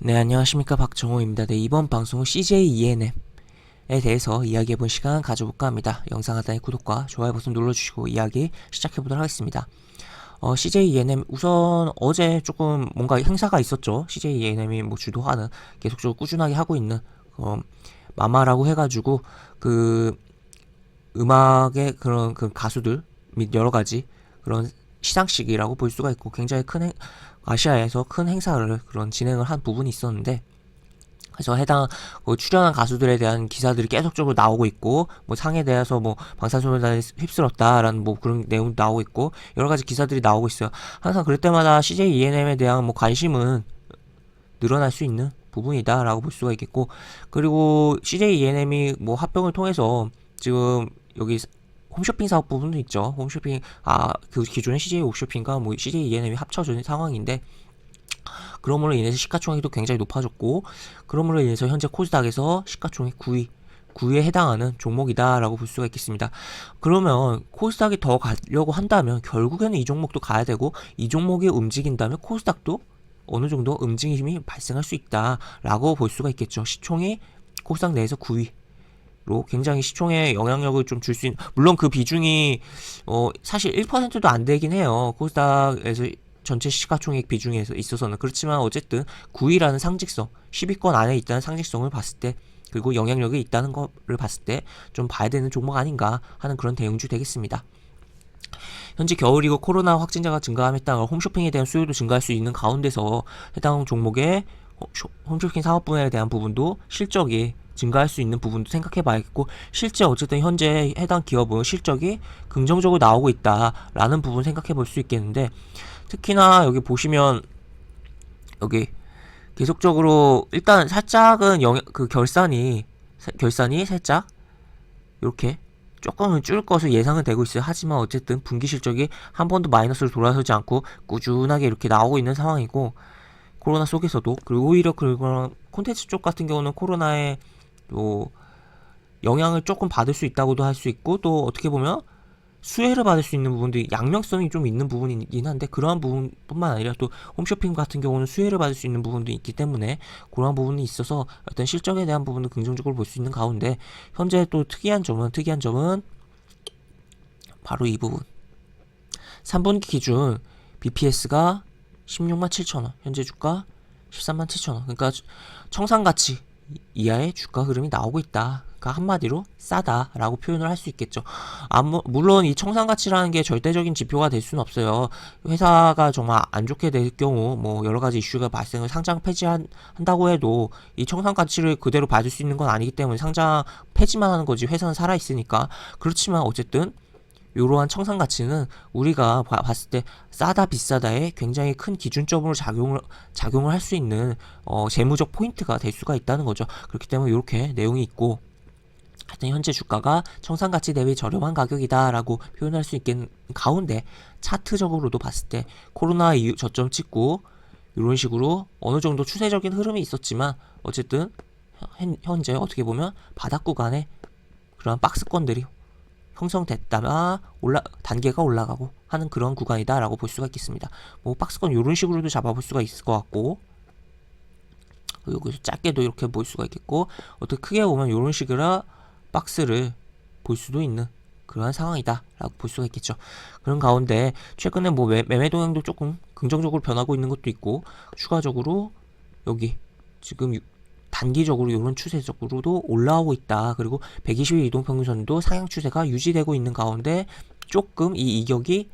네, 안녕하십니까. 박정호입니다. 네, 이번 방송은 CJ ENM에 대해서 이야기해본 시간 가져볼까 합니다. 영상 하단에 구독과 좋아요 버튼 눌러주시고 이야기 시작해보도록 하겠습니다. 어, CJ ENM 우선 어제 조금 뭔가 행사가 있었죠. CJ ENM이 뭐 주도하는 계속적으로 꾸준하게 하고 있는 어, 마마라고 해가지고 그 음악의 그런 그 가수들 및 여러 가지 그런 시상식이라고 볼 수가 있고 굉장히 큰 행, 아시아에서 큰 행사를 그런 진행을 한 부분이 있었는데 그래서 해당 그 출연한 가수들에 대한 기사들이 계속적으로 나오고 있고 뭐 상에 대해서 뭐 방탄소년단이 휩쓸었다라는 뭐 그런 내용도 나오고 있고 여러 가지 기사들이 나오고 있어요. 항상 그럴 때마다 CJ ENM에 대한 뭐 관심은 늘어날 수 있는 부분이다라고 볼 수가 있겠고 그리고 CJ ENM이 뭐 합병을 통해서 지금 여기 홈쇼핑 사업 부분도 있죠. 홈쇼핑 아 그 기존의 CJ 홈쇼핑과 뭐 CJ ENM이 합쳐진 상황인데 그러므로 인해서 시가총액도 굉장히 높아졌고 그러므로 인해서 현재 코스닥에서 시가총액 9위 9위에 해당하는 종목이다라고 볼 수가 있겠습니다. 그러면 코스닥이 더 가려고 한다면 결국에는 이 종목도 가야 되고 이 종목이 움직인다면 코스닥도 어느 정도 움직임이 발생할 수 있다라고 볼 수가 있겠죠. 시총이 코스닥 내에서 9위. 로 굉장히 시총에 영향력을 좀 줄 수 있는 물론 그 비중이 어 사실 1%도 안 되긴 해요. 코스닥에서 전체 시가총액 비중에서 있어서는 그렇지만 어쨌든 9위라는 상징성, 10위권 안에 있다는 상징성을 봤을 때 그리고 영향력이 있다는 거를 봤을 때 좀 봐야 되는 종목 아닌가 하는 그런 대응주 되겠습니다. 현재 겨울이고 코로나 확진자가 증가함에 따라 홈쇼핑에 대한 수요도 증가할 수 있는 가운데서 해당 종목의 홈쇼핑 사업 분야에 대한 부분도 실적이 증가할 수 있는 부분도 생각해 봐야겠고 실제 어쨌든 현재 해당 기업은 실적이 긍정적으로 나오고 있다라는 부분 생각해 볼 수 있겠는데 특히나 여기 보시면 여기 계속적으로 일단 살짝은 영, 그 결산이 결산이 살짝 이렇게 조금은 줄 것으로 예상은 되고 있어요. 하지만 어쨌든 분기 실적이 한 번도 마이너스로 돌아서지 않고 꾸준하게 이렇게 나오고 있는 상황이고 코로나 속에서도 그리고 오히려 그런 콘텐츠 쪽 같은 경우는 코로나에 또 영향을 조금 받을 수 있다고도 할 수 있고 또 어떻게 보면 수혜를 받을 수 있는 부분도 양면성이 좀 있는 부분이긴 한데 그러한 부분뿐만 아니라 또 홈쇼핑 같은 경우는 수혜를 받을 수 있는 부분도 있기 때문에 그러한 부분이 있어서 어떤 실적에 대한 부분도 긍정적으로 볼 수 있는 가운데 현재 또 특이한 점은 특이한 점은 바로 이 부분. 3분기 기준 BPS가 16만 7천 원 현재 주가 13만 7천 원. 그러니까 청산 가치 이하의 주가 흐름이 나오고 있다. 그러니까 한마디로 싸다라고 표현을 할 수 있겠죠. 아무 물론 이 청산 가치라는 게 절대적인 지표가 될 수는 없어요. 회사가 정말 안 좋게 될 경우 뭐 여러 가지 이슈가 발생을 상장 폐지한다고 해도 이 청산 가치를 그대로 받을 수 있는 건 아니기 때문에 상장 폐지만 하는 거지 회사는 살아 있으니까 그렇지만 어쨌든 이러한 청산 가치는 우리가 봐, 봤을 때 싸다 비싸다에 굉장히 큰 기준점으로 작용을 작용을 할 수 있는 어, 재무적 포인트가 될 수가 있다는 거죠. 그렇기 때문에 이렇게 내용이 있고 하여튼 현재 주가가 청산 가치 대비 저렴한 가격이다라고 표현할 수 있겠는 가운데 차트적으로도 봤을 때 코로나 이후 저점 찍고 이런 식으로 어느 정도 추세적인 흐름이 있었지만 어쨌든 현재 어떻게 보면 바닥 구간에 그런 박스권들이 형성됐다가 올라 단계가 올라가고 하는 그런 구간이다라고 볼 수가 있겠습니다. 뭐 박스권 이런 식으로도 잡아볼 수가 있을 것 같고 여기서 짧게도 이렇게 볼 수가 있겠고 어떻게 크게 보면 이런 식으로 박스를 볼 수도 있는 그러한 상황이다라고 볼 수가 있겠죠. 그런 가운데 최근에 뭐 매, 매매 동향도 조금 긍정적으로 변하고 있는 것도 있고 추가적으로 여기 지금 단기적으로 이런 추세적으로도 올라오고 있다. 그리고 120일 이동평균선도 상향 추세가 유지되고 있는 가운데 조금 이 이격이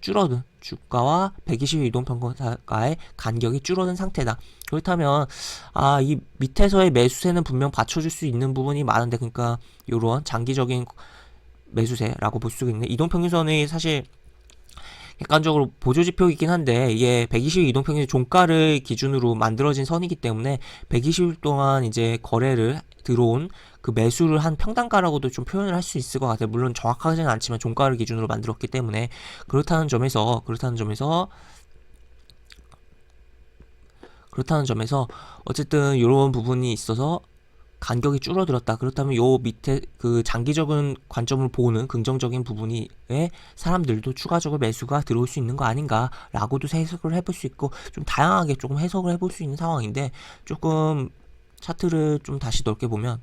줄어든 주가와 120일 이동평균가의 간격이 줄어든 상태다. 그렇다면 아 이 밑에서의 매수세는 분명 받쳐줄 수 있는 부분이 많은데 그러니까 이런 장기적인 매수세라고 볼 수가 있네. 이동평균선이 사실 객관적으로 보조 지표이긴 한데 이게 120일 이동평균 종가를 기준으로 만들어진 선이기 때문에 120일 동안 이제 거래를 들어온 그 매수를 한 평단가라고도 좀 표현을 할 수 있을 것 같아요. 물론 정확하지는 않지만 종가를 기준으로 만들었기 때문에 그렇다는 점에서 그렇다는 점에서 그렇다는 점에서 어쨌든 이런 부분이 있어서 간격이 줄어들었다. 그렇다면 요 밑에 그 장기적인 관점을 보는 긍정적인 부분이 에 사람들도 추가적으로 매수가 들어올 수 있는 거 아닌가라고도 해석을 해볼 수 있고 좀 다양하게 조금 해석을 해볼 수 있는 상황인데 조금 차트를 좀 다시 넓게 보면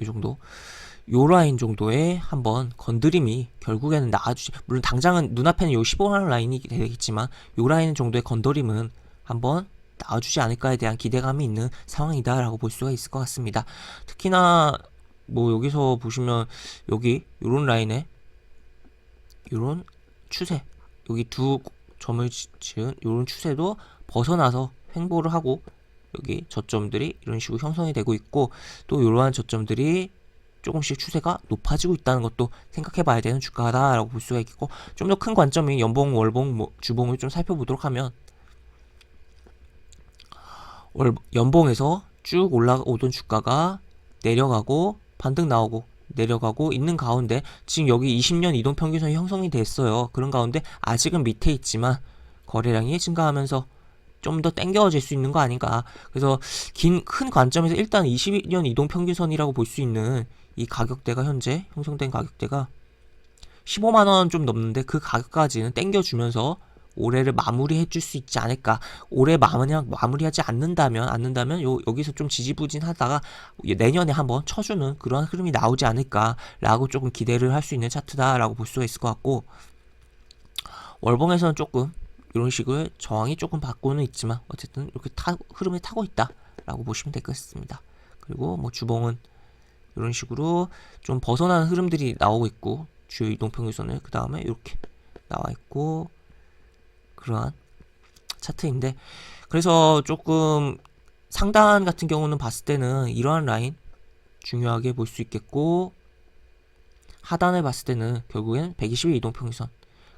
이 정도 요 라인 정도의 한번 건드림이 결국에는 나와주지 물론 당장은 눈앞에는 요 15만 라인이 되겠지만 요 라인 정도의 건드림은 한번 나와주지 않을까에 대한 기대감이 있는 상황이다라고 볼 수가 있을 것 같습니다. 특히나 뭐 여기서 보시면 여기 요런 라인에 요런 추세 여기 두 점을 지- 지은 요런 추세도 벗어나서 횡보를 하고 여기 저점들이 이런 식으로 형성이 되고 있고 또 이러한 저점들이 조금씩 추세가 높아지고 있다는 것도 생각해 봐야 되는 주가다라고 볼 수가 있겠고 좀 더 큰 관점이 연봉, 월봉, 뭐 주봉을 좀 살펴보도록 하면 월 연봉에서 쭉 올라오던 주가가 내려가고 반등 나오고 내려가고 있는 가운데 지금 여기 20년 이동 평균선이 형성이 됐어요. 그런 가운데 아직은 밑에 있지만 거래량이 증가하면서 좀 더 땡겨질 수 있는 거 아닌가. 그래서 긴 큰 관점에서 일단 20년 이동 평균선이라고 볼 수 있는 이 가격대가 현재 형성된 가격대가 15만 원 좀 넘는데 그 가격까지는 땡겨주면서 올해를 마무리해 줄 수 있지 않을까. 올해 마무리 마무리하지 않는다면 않는다면 요 여기서 좀 지지부진하다가 내년에 한번 쳐주는 그런 흐름이 나오지 않을까라고 조금 기대를 할 수 있는 차트다라고 볼 수가 있을 것 같고 월봉에서는 조금 이런 식으로 저항이 조금 받고는 있지만 어쨌든 이렇게 타, 흐름을 타고 있다라고 보시면 될 것 같습니다. 그리고 뭐 주봉은 이런 식으로 좀 벗어나는 흐름들이 나오고 있고 주요 이동평균선을 그 다음에 이렇게 나와 있고 그러한 차트인데 그래서 조금 상단 같은 경우는 봤을 때는 이러한 라인 중요하게 볼 수 있겠고 하단을 봤을 때는 결국엔 120일 이동평균선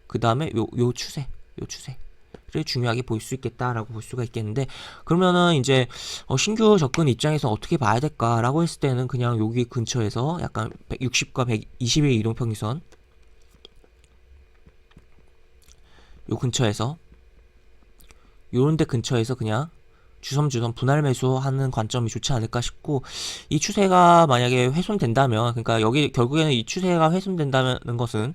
그 다음에 요, 요 추세 요 추세를 중요하게 볼 수 있겠다라고 볼 수가 있겠는데 그러면은 이제 어, 신규 접근 입장에서 어떻게 봐야 될까라고 했을 때는 그냥 여기 근처에서 약간 160과 120일 이동평균선 요 근처에서 요런 데 근처에서 그냥 주섬주섬 분할 매수하는 관점이 좋지 않을까 싶고 이 추세가 만약에 훼손된다면 그러니까 여기 결국에는 이 추세가 훼손된다는 것은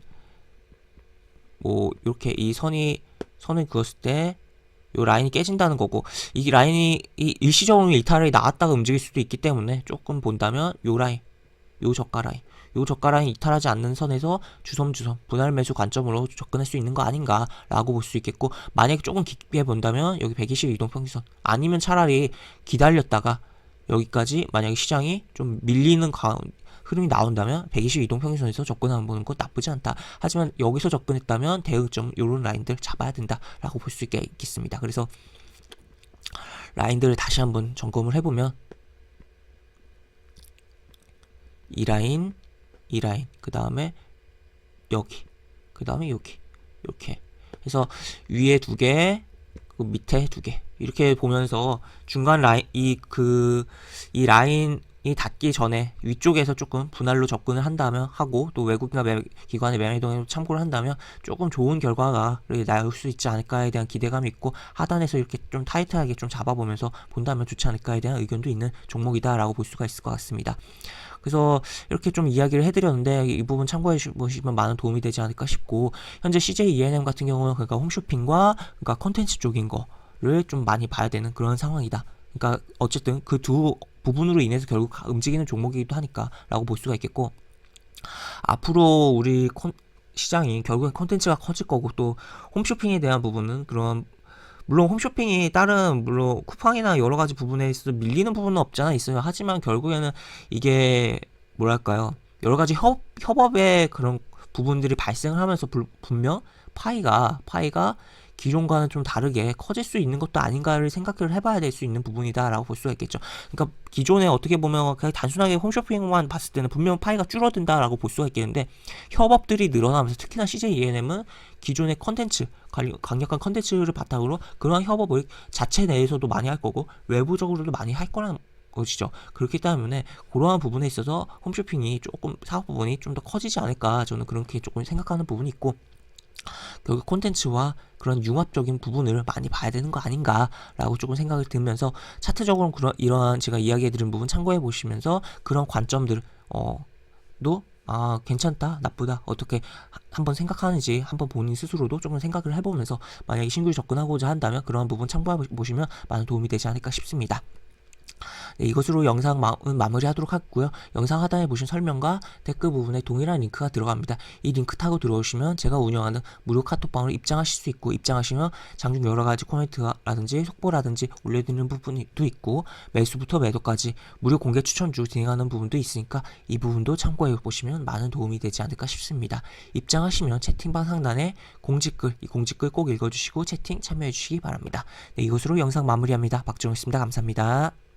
뭐 이렇게 이 선이 선을 그었을 때 요 라인이 깨진다는 거고 이 라인이 이 일시적으로 이탈이 나왔다가 움직일 수도 있기 때문에 조금 본다면 요 라인 요 저가 라인 요 저가 라인 이탈하지 않는 선에서 주섬주섬 분할 매수 관점으로 접근할 수 있는 거 아닌가라고 볼 수 있겠고 만약에 조금 깊게 본다면 여기 120 이동 평균선 아니면 차라리 기다렸다가 여기까지 만약에 시장이 좀 밀리는 가 흐름이 나온다면 120 이동 평균선에서 접근하는 보는 것 나쁘지 않다. 하지만 여기서 접근했다면 대응점 요런 라인들 잡아야 된다라고 볼 수 있겠습니다. 그래서 라인들을 다시 한번 점검을 해보면 이 라인, 이 라인, 그 다음에 여기, 그 다음에 여기, 이렇게 해서 위에 두 개, 그 밑에 두 개. 이렇게 보면서 중간 라인 이 그 이 라인 이 닿기 전에 위쪽에서 조금 분할로 접근을 한다면 하고 또 외국이나 매, 기관의 매매동에 참고를 한다면 조금 좋은 결과가 나올 수 있지 않을까에 대한 기대감이 있고 하단에서 이렇게 좀 타이트하게 좀 잡아보면서 본다면 좋지 않을까에 대한 의견도 있는 종목이다라고 볼 수가 있을 것 같습니다. 그래서 이렇게 좀 이야기를 해드렸는데 이 부분 참고해 보시면 많은 도움이 되지 않을까 싶고 현재 CJ ENM 같은 경우는 그러니까 홈쇼핑과 그러니까 컨텐츠 쪽인 거를 좀 많이 봐야 되는 그런 상황이다. 그러니까 어쨌든 그 두 부분으로 인해서 결국 움직이는 종목이기도 하니까라고 볼 수가 있겠고 앞으로 우리 콘, 시장이 결국엔 컨텐츠가 커질 거고 또 홈쇼핑에 대한 부분은 그런 물론 홈쇼핑이 다른 물론 쿠팡이나 여러 가지 부분에 있어서 밀리는 부분은 없잖아 있어요. 하지만 결국에는 이게 뭐랄까요 여러 가지 협 협업의 그런 부분들이 발생을 하면서 불, 분명 파이가 파이가 기존과는 좀 다르게 커질 수 있는 것도 아닌가를 생각을 해봐야 될 수 있는 부분이다라고 볼 수가 있겠죠. 그러니까 기존에 어떻게 보면 그냥 단순하게 홈쇼핑만 봤을 때는 분명 파이가 줄어든다라고 볼 수가 있겠는데 협업들이 늘어나면서 특히나 CJ ENM은 기존의 컨텐츠 강력한 컨텐츠를 바탕으로 그러한 협업을 자체 내에서도 많이 할 거고 외부적으로도 많이 할 거라는 것이죠. 그렇기 때문에 그러한 부분에 있어서 홈쇼핑이 조금 사업 부분이 좀 더 커지지 않을까 저는 그렇게 조금 생각하는 부분이 있고 결국 콘텐츠와 그런 융합적인 부분을 많이 봐야 되는 거 아닌가라고 조금 생각을 들면서 차트적으로 그런 이러한 제가 이야기해드린 부분 참고해 보시면서 그런 관점들 어도 아 괜찮다 나쁘다 어떻게 하- 한번 생각하는지 한번 본인 스스로도 조금 생각을 해보면서 만약에 신규 접근하고자 한다면 그런 부분 참고해 보시면 많은 도움이 되지 않을까 싶습니다. 네, 이것으로 영상 마, 음, 마무리하도록 하고요. 영상 하단에 보신 설명과 댓글 부분에 동일한 링크가 들어갑니다. 이 링크 타고 들어오시면 제가 운영하는 무료 카톡방으로 입장하실 수 있고 입장하시면 장중 여러 가지 코멘트라든지 속보라든지 올려드리는 부분도 있고 매수부터 매도까지 무료 공개 추천주 진행하는 부분도 있으니까 이 부분도 참고해 보시면 많은 도움이 되지 않을까 싶습니다. 입장하시면 채팅방 상단에 공지글 이 공지글 꼭 읽어주시고 채팅 참여해 주시기 바랍니다. 네, 이것으로 영상 마무리합니다. 박정우였습니다. 감사합니다.